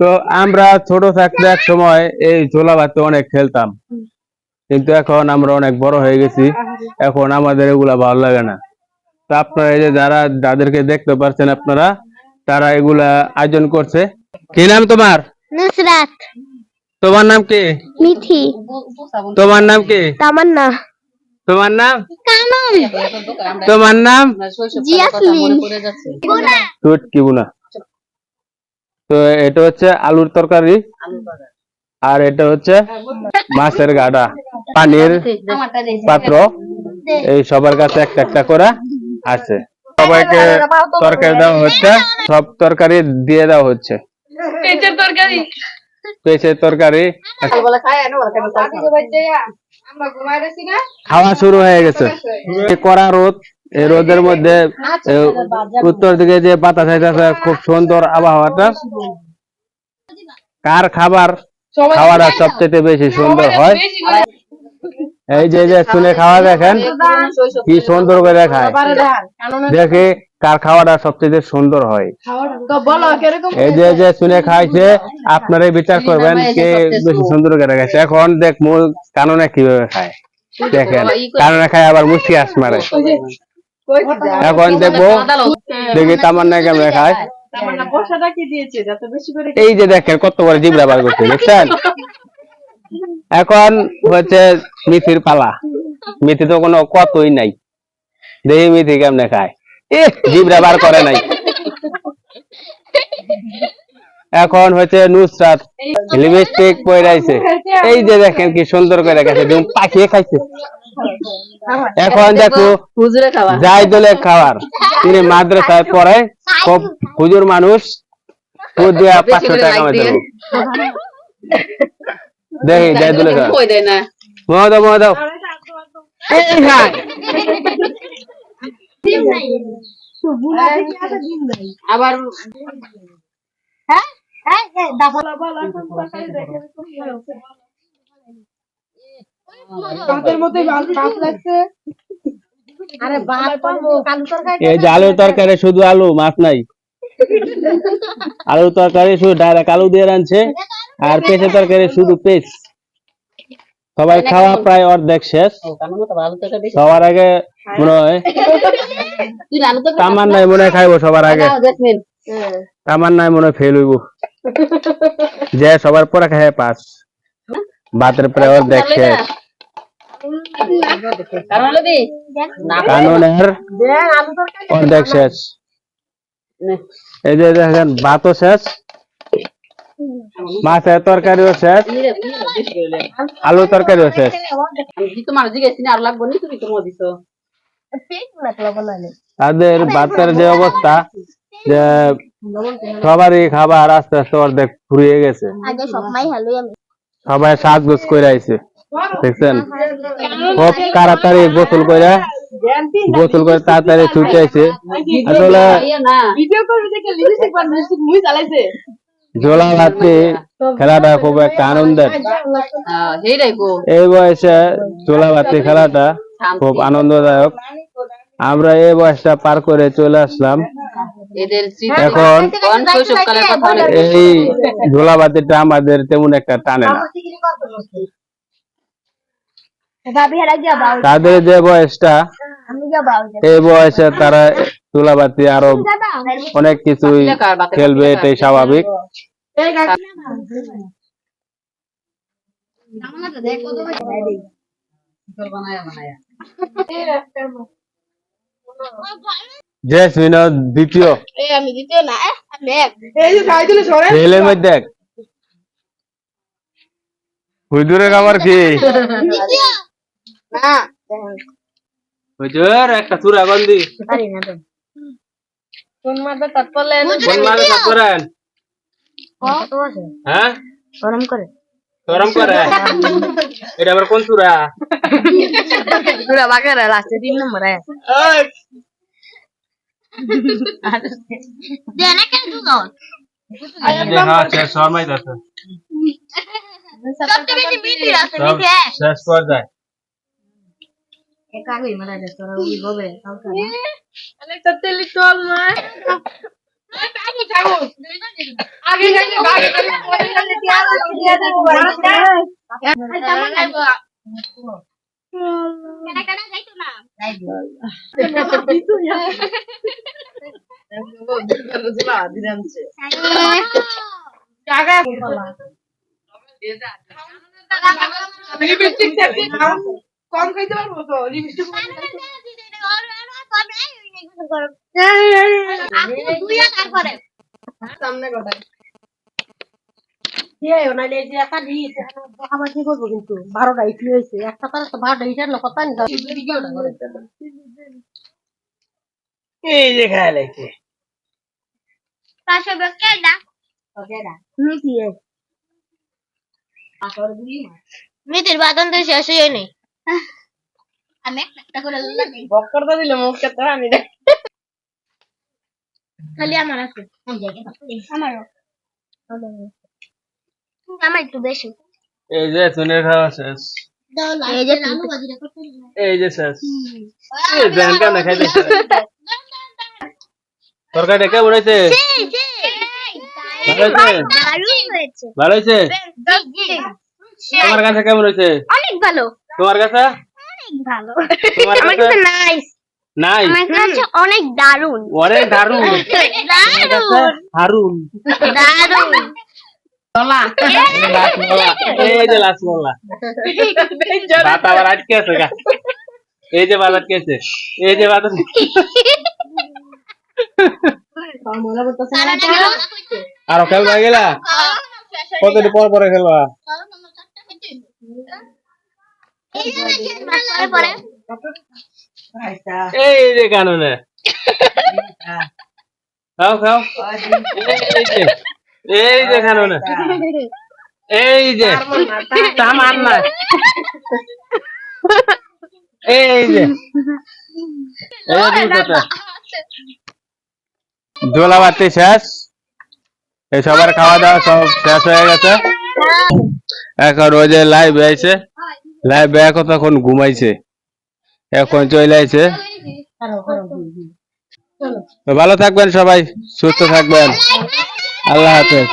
তো আমরা ছোট থাকতে এক সময় এই ঝোলা ভাতে অনেক খেলতাম। কিন্তু এখন আমরা অনেক বড় হয়ে গেছি। এখন আমাদের এগুলা ভালো লাগে না। তো আপনারা এই যে যারা যাদেরকে দেখতে পারছেন আপনারা তারা এগুলা আয়োজন করছে। কি নাম তোমার? নুসরাত। তোমার নাম কি? মিথি তোমার নাম কি? তামান্না। তোমার নাম? কানন। তোমার নাম? জিয়াসমিন। চুটকি বুনা? তো এটা হচ্ছে আলুর তরকারি। আর এটা হচ্ছে মাছের গাডা পানির পাত্র। এই সবার কাছে একটা একটা করে আছে। সবাইকে তরকারি দেওয়া হচ্ছে সব তরকারি দিয়ে দেওয়া হচ্ছে। পেঁচের তরকারি। পেঁচের খাওয়া শুরু হয়ে গেছে। কড়া রোদ এই রোদের মধ্যে উত্তর দিকে যে বাতাস আইতেছে খুব সুন্দর আবহাওয়াটা। কার খাবার খাওয়াটা সবচেয়ে বেশি সুন্দর হয়? এই যে যে শুনে খাওয়া দেখেন কি সুন্দর করে খায়। দেখে কার খাওয়াটা সবচেয়ে সুন্দর হয়। এই যে যে শুনে খাইছে আপনারাই বিচার করবেন কে বেশি সুন্দর। করে খাইছে। এখন দেখ মূল কাননে কীভাবে খায়। দেখেন কাননে খায় আবার মুসকি আস মারে। এখন দেখব। দেখি তামান্না কেমন খায়। এই যে দেখেন কত বড় জিবরা বার করছে দেখছেন? এখন হচ্ছে মিথির পালা। মিথি তো কোনো কতই নাই। দেখি মিথি কেমনে খায়। জিবরা বার করে নাই। এখন হচ্ছে নুসরাত লিপস্টিক পরাইছে এই যে দেখেন কি সুন্দর করে গেছে পাখিয়ে খাইছে। এখন দেখো যাই দলে খাবার তিনি মাদ্রাসায় পড়ে খুব হুজুর মানুষ দিয়ে পাঁচশো টাকা দেবো দেখি যাই দলে খাবার কই দেয় না? মোয়া দাও মোয়া দাও এই খায়। আবার ভাতের মধ্যে ভাত লাগছে আরে বাপ পাবো কালু তরকারি এই যে আলুর তরকারি শুধু আলু মাছ নাই। আলুর তরকারি শুধু ডাইরেক্ট আলু দিয়ে রাঁধছে আর পেঁচে তরকারি শুধু পেঁচ সবাই খাওয়া প্রায় অর্ধেক শেষ। সবার আগে মনে হয় তামার নাই মনে হয় খাইবো সবার আগে। আমার নাই মনে হয় ফেল হইব। যে সবার পরে খায় পাস। ভাতের প্রায় অর্ধেক শেষ। কানুনের অর্ধেক শেষ। এই যে দেখেন ভাতও শেষ। মাছের তরকারিও শেষ। আলু তরকারিও শেষ। আমি তোমার জিজ্ঞেস না আর লাগবো নি? তুমি তো দিছ। তাদের ভাতের যে অবস্থা যে সবারই খাবার আস্তে আস্তে অর্ধেক ফুরিয়ে গেছে। সবাই সাজগোজ করে আইছে। দেখছেন? খুব তাড়াতাড়ি গোসল করে গোসল করে তাড়াতাড়ি ছুটে আইছে আসলে জোলা ভাতে খেলাটা খুব একটা আনন্দের। এই বয়সে জোলা ভাতে খেলাটা খুব আনন্দদায়ক। আমরা এই বয়সটা পার করে চলে আসলাম। এখন এই ঝোলা ভাতেটা আমাদের তেমন একটা টানে না। তাদের যে বয়সটা আমি এই বয়সে তারা তুলাবাতি আরও অনেক কিছুই খেলবে এটাই স্বাভাবিক। বানায়া বানায়া জেসমিন দ্বিতীয় হুজুরের খাবার কি? দ্বিতীয়। না হুজুর একটা চূড়া বন্দি পারি না তো কোন মাথা তাৎপলে কোন মানে করেন? হ্যাঁ? গরম করে। গরম করে? এটা আবার কোন চূড়া পুরা বাকারা লাস্টে তিন নম্বরে। দেনা কেন দুধ হ্যাঁ শেষ সবচেয়ে বেশি আছে শেষ কর যায় এক আগে মারা যায় তোরা ওই গবে অনেকটা তেলি তো আমার আগে যাইতে বাগে যাইতে পরে যাইতে টিয়া দিয়া জায়গা কম খাইতে পারব তো লিপস্টিক সামনে কোথায় কিন্তু বারোটা ইটলি হয়েছে একটা তার তো বারোটা ইটার লোক তাই এই যে খায় লাগছে মিতির বাদন তো শেষ হয়ে নেই আমি একটা করে লাগাই বক্কর দিলে মুখ কে তো আমি দেখ খালি আমার আছে। আমারও। আমার একটু বেশি। এই যে তুনের খাওয়া শেষ। এই যে আলু ভাজিটা করতে এই যে শেষ। এই ব্যান কেমন খাইতেছে? তরকারিটা কেমন হয়েছে ভালো হয়েছে? দারুণ হয়েছে ভালো হয়েছে? তোমার কাছে কেমন হয়েছে? অনেক ভালো। তোমার কাছে? অনেক ভালো। আমার কাছে কাছে? নাইস আমার কাছে অনেক দারুণ। অনেক দারুণ। দারুণ। আটকে আছে এই যে এই যে। আরও খেলবা গেলা? কতদিন পর পরে খেলবা? এই যে কাননে। খাও খাও। এই যে কাননে। এই যে তামান না। এই যে। শেষ। এই সবার খাওয়া দাওয়া সব শেষ হয়ে গেছে। এখন ওই যে লাইভ এখন তখন ঘুমাইছে? এখন চলে আইছে। ভালো থাকবেন সবাই সুস্থ থাকবেন। আল্লাহ হাফেজ।